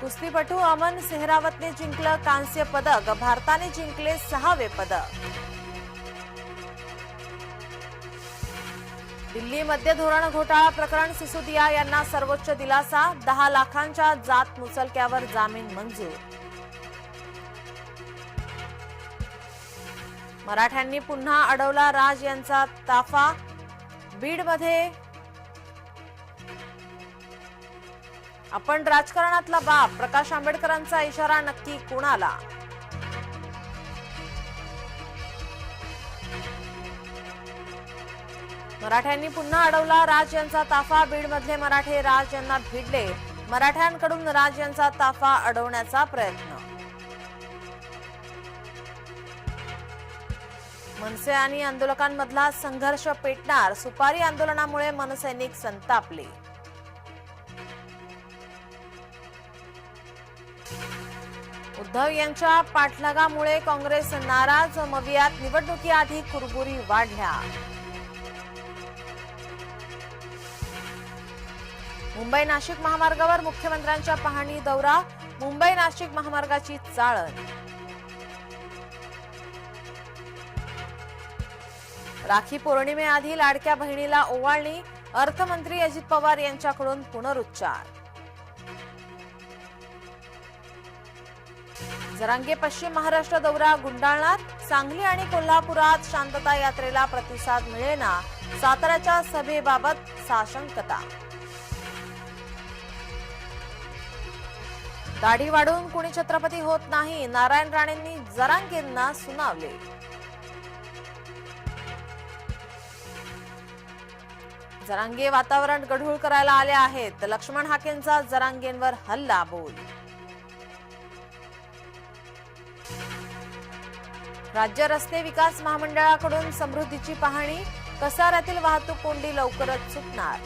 कुस्तीपटू अमन सेहरावतने जिंकलं कांस्य पदक. भारताने जिंकले सहावे पदक. दिल्ली मध्य धोरण घोटाळा प्रकरण सिसोदिया यांना सर्वोच्च दिलासा. दहा लाखांच्या जात मुचलक्यावर जामीन मंजूर. मराठ्यांनी पुन्हा अडवला राज यांचा ताफा. बीडमध्ये आपण राजकारणातला बाप प्रकाश आंबेडकरांचा इशारा नक्की कुणाला? मराठ्यांनी पुन्हा अडवला राज यांचा ताफा बीडमधले मराठे राज यांना भिडले. मराठ्यांकडून राज यांचा ताफा अडवण्याचा प्रयत्न. मनसे आणि आंदोलकांमधला संघर्ष पेटणार सुपारी आंदोलनामुळे मनसैनिक संतापले. उद्धव यांच्या पाठलागामुळे काँग्रेस नाराज मवियात निवडणुकीआधी कुरबुरी वाढल्या. मुंबई नाशिक महामार्गावर मुख्यमंत्र्यांच्या पाहणी दौरा मुंबई नाशिक महामार्गाची चाळण. राखी पौर्णिमेआधी लाडक्या बहिणीला ओवाळणी अर्थमंत्री अजित पवार यांच्याकडून पुनरुच्चार. जरांगे पश्चिम महाराष्ट्र दौरा गुंडाळणार. सांगली आणि कोल्हापुरात शांतता यात्रेला प्रतिसाद मिळेना. साताऱ्याच्या सभेबाबत साशंकता. दाढी वाढून कुणी छत्रपती होत नाही. नारायण राणेंनी जरांगेंना सुनावले. जरांगे वातावरण गढूळ करायला आले आहेत. लक्ष्मण हाकेंचा जरांगेंवर हल्ला बोल. राज्य रस्ते विकास महामंडळाकडून समृद्धीची पाहणी कसाऱ्यातील वाहतूक कोंडी लवकरच सुटणार.